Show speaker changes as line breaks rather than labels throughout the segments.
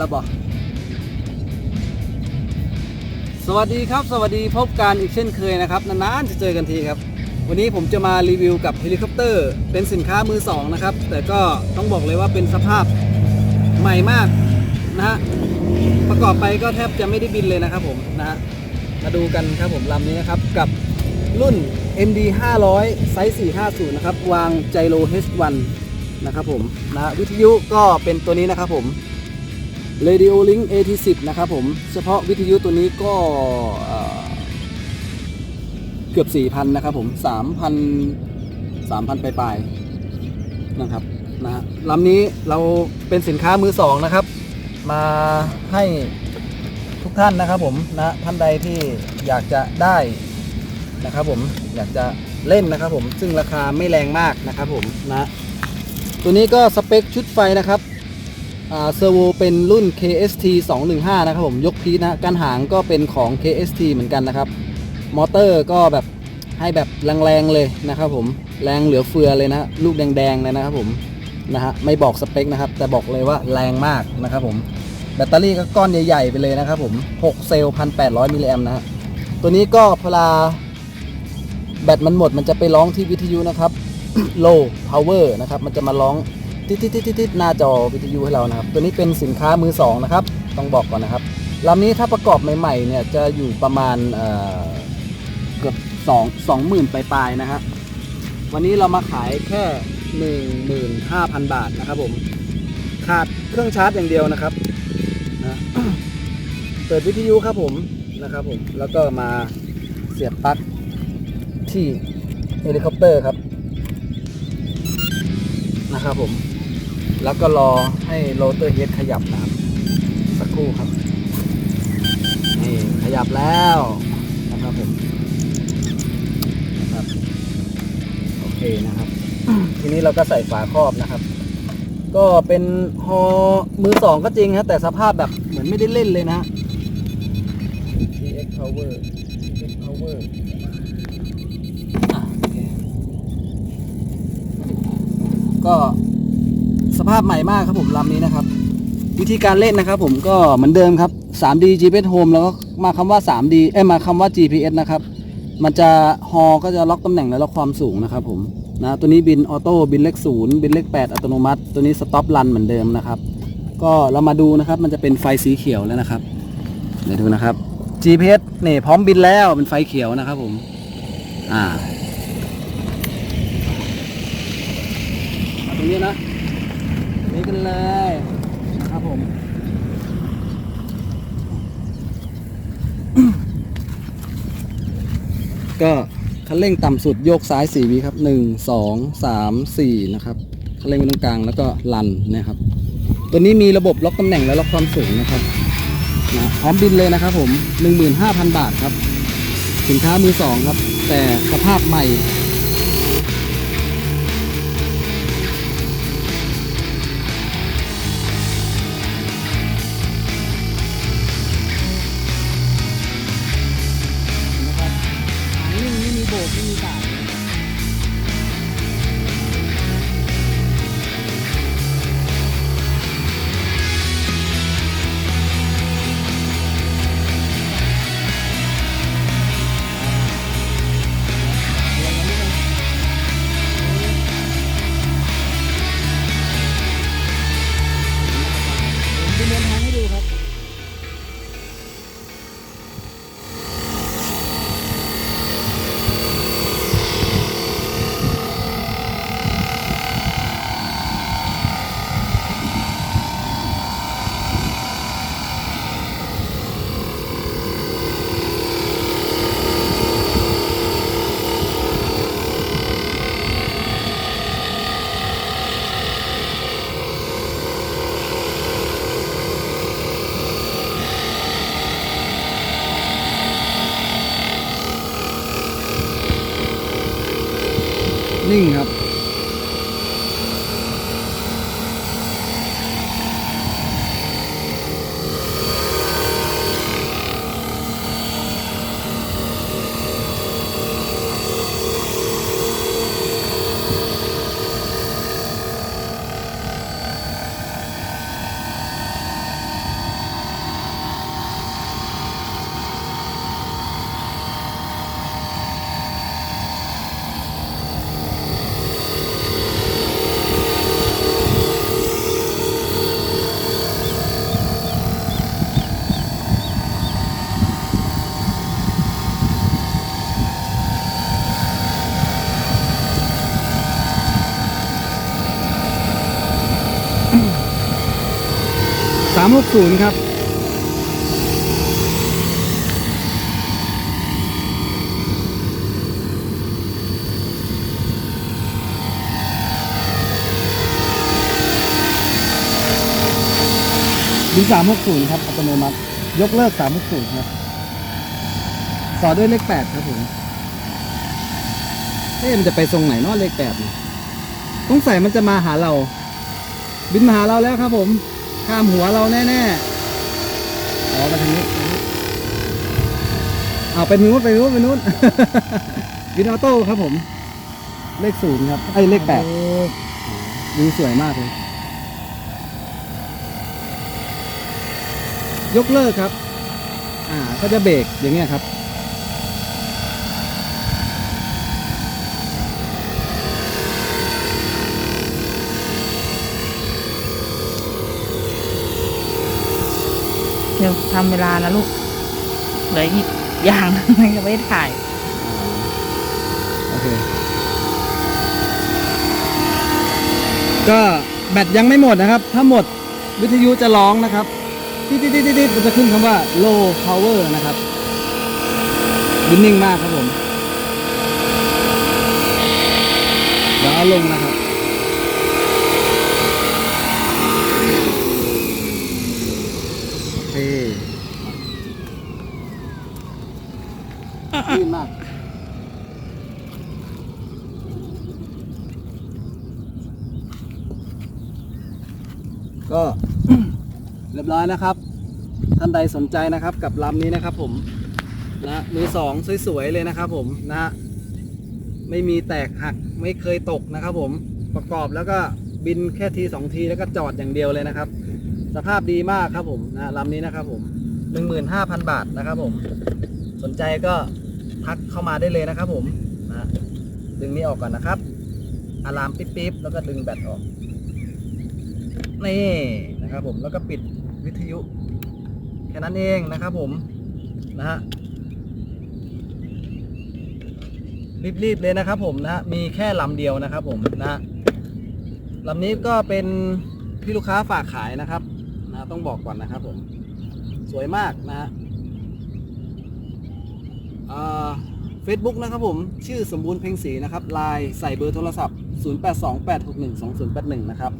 แล้วบอกสวัสดีครับ สวัสดีพบกันอีกเช่นเคยนะครับนานๆจะเจอกันทีครับ วันนี้ผมจะมารีวิวกับเฮลิคอปเตอร์ เป็นสินค้ามือสองนะครับ แต่ก็ต้องบอกเลยว่าเป็นสภาพใหม่มากนะฮะประกอบไปก็แทบจะไม่ได้บินเลยนะครับผมนะฮะมาดูกันครับผมลำนี้นะครับกับรุ่น MD 500ไซส์450 นะครับ วางไจโร H1 นะครับผมนะฮะวิทยุก็เป็นตัวนี้นะครับผม Radio Link AT10 นะครับผม เฉพาะวิทยุตัวนี้ก็เเกือบ 4,000 นะครับผม 3,000 3,000 ปลายๆนะครับนะลำนี้เราเป็นสินค้ามือสองนะครับ มาให้ทุกท่านนะครับผมนะท่านใดที่อยากจะได้นะครับผมอยากจะเล่นนะครับผมซึ่งราคาไม่แรงมากนะครับผมนะตัวนี้ก็สเปคชุดไฟนะครับ เซอร์โวเป็นรุ่น KST 215 นะครับผมยกพีชนะการหางก็เป็นของ KST เหมือนกันนะครับ มอเตอร์ก็แบบให้แบบแรงๆเลยนะครับผมแรงเหลือเฟือเลยนะ ลูกแดงๆเลยนะครับผมนะฮะไม่บอกสเปคนะครับ แต่บอกเลยว่าแรงมากนะครับผมแบตเตอรี่ก็ก้อนใหญ่ๆไปเลยนะครับผม 6 เซลล์1,800มิลลิแอมนะฮะตัวนี้ก็เวลาแบตมันหมดมันจะไปร้องที่วิทยุนะครับ low power นะครับ มันจะมาร้อง ติดๆๆๆหน้าจอวิทยุให้เรานะครับ ตัวนี้เป็นสินค้ามือสองนะครับ ต้องบอกก่อนนะครับลำนี้ถ้าประกอบใหม่ๆเนี่ยจะอยู่ประมาณเอ่อเกือบสองสองหมื่นปลายๆนะครับวันนี้เรามาขายแค่หนึ่งหมื่นห้าพันบาทนะครับผมขาดเครื่องชาร์จอย่างเดียวนะครับนะเปิดวิทยุครับผมนะครับผมแล้วก็มาเสียบปลั๊กที่เฮลิคอปเตอร์ครับนะครับผม แล้วก็รอให้โรเตอร์เฮดขยับนะครับสักครู่ครับ นี่ขยับแล้วนะครับผมนะครับโอเคนะครับ ทีนี้เราก็ใส่ฝาครอบนะครับ ก็เป็นฮอมือสองก็จริงฮะแต่สภาพแบบเหมือนไม่ได้เล่นเลยนะ TX Power TX Power อะโอเคก็ สภาพใหม่มากครับผมลำนี้นะครับ วิธีการเล่นนะครับ ผมก็เหมือนเดิมครับ 3D GPS Home แล้วก็มาคำว่า 3D เอ้ยมาคำว่า GPS นะครับ มันจะฮอก็จะล็อกตำแหน่งและล็อกความสูงนะครับ ผมนะตัวนี้บินออโต้บินเลขศูนย์บินเลข8อัตโนมัติ ตัวนี้สต็อปรันเหมือนเดิมนะครับ ก็เรามาดูนะครับ มันจะเป็นไฟสีเขียวแล้วนะครับเดี๋ยวดูนะครับ GPS นี่พร้อมบินแล้วเป็นไฟเขียวนะครับ ผม อ่าตรงนี้นะ นี่กันเลยนะครับผมก็คันเร่งต่ำสุดโยกซ้าย4วิครับ 1 2 3 4 นะครับคันเร่งไปตรงกลางแล้วก็ลันนะครับ ตัวนี้มีระบบล็อกตำแหน่งและล็อกความสูงนะครับนะพร้อมบินเลยนะครับผม 15,000 บาทครับ สินค้ามือสองครับ แต่สภาพใหม่างนิ่ นิ่งครับ 360 ครับ ดี360 ครับอัตโนมัติ ยกเลิก 360 ครับ ต่อด้วยเลข 8 ครับผม เอ๊มันจะไปทรงไหนเนาะเลข8เนี่ยสงสัมันจะมาหาเรา บินมาหาเราแล้วครับผม ข้ามหัวเราแน่ๆ อ๋อมาทางนี้ทางนี้ เอาไปนู้นไปนู้นไปนู้นบินออโต้ครับผม เลขศูนย์ครับ ไอ้ยเลขแปดวิวสวยมากเลย ยกเลิกครับ อ่า ก็จะเบรกอย่างเงี้ยครับ
เดี๋ยวทำเวลานะลูกเหลืออีกอย่างหนึงยังไม่ได้ถ่าย
โอเค ก็แบตยังไม่หมดนะครับ ถ้าหมดวิทยุจะร้องนะครับติดติดติดติดมันจะขึ้นคำว่า low power นะครับบินนิ่งมากครับผม เดี๋ยวเอาลงนะครับ โอเค ลื่นมากก็เรียบร้อยนะครับ ท่านใดสนใจนะครับกับลำนี้นะครับ ผมนะมือสองสวยๆเลยนะครับ ผมนะไม่มีแตกหักไม่เคยตกนะครับ ผมประกอบแล้วก็บินแค่ทีสองทีแล้วก็จอดอย่างเดียวเลยนะครับ สภาพดีมากครับผมนะลำนี้นะครับ ผมหนึ่งหมื่นห้าพันบาทนะครับ ผม สนใจก็ ทักเข้ามาได้เลยนะครับ ผมนะดึงนี้ออกก่อนนะครับอะลามปิ๊บๆแล้วก็ดึงแบตออกนี่นะครับผมแล้วก็ปิดวิทยุแค่นั้นเองนะครับผมนะฮะรีบๆเลยนะครับผมนะมีแค่ลำเดียวนะครับผมนะฮะลำนี้ก็เป็นที่ลูกค้าฝากขายนะครับนะต้องบอกก่อนนะครับผมสวยมากนะฮะ เฟซบุ๊กนะครับผมชื่อสมบูรณ์เพ็งศรีนะครับไลน์ใส่เบอร์โทรศัพท์ 0828612081 นะครับ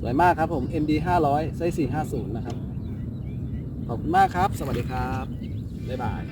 สวยมากครับผม MD 500ไซส์450 นะครับ ขอบคุณมากครับ สวัสดีครับ บ๊ายบาย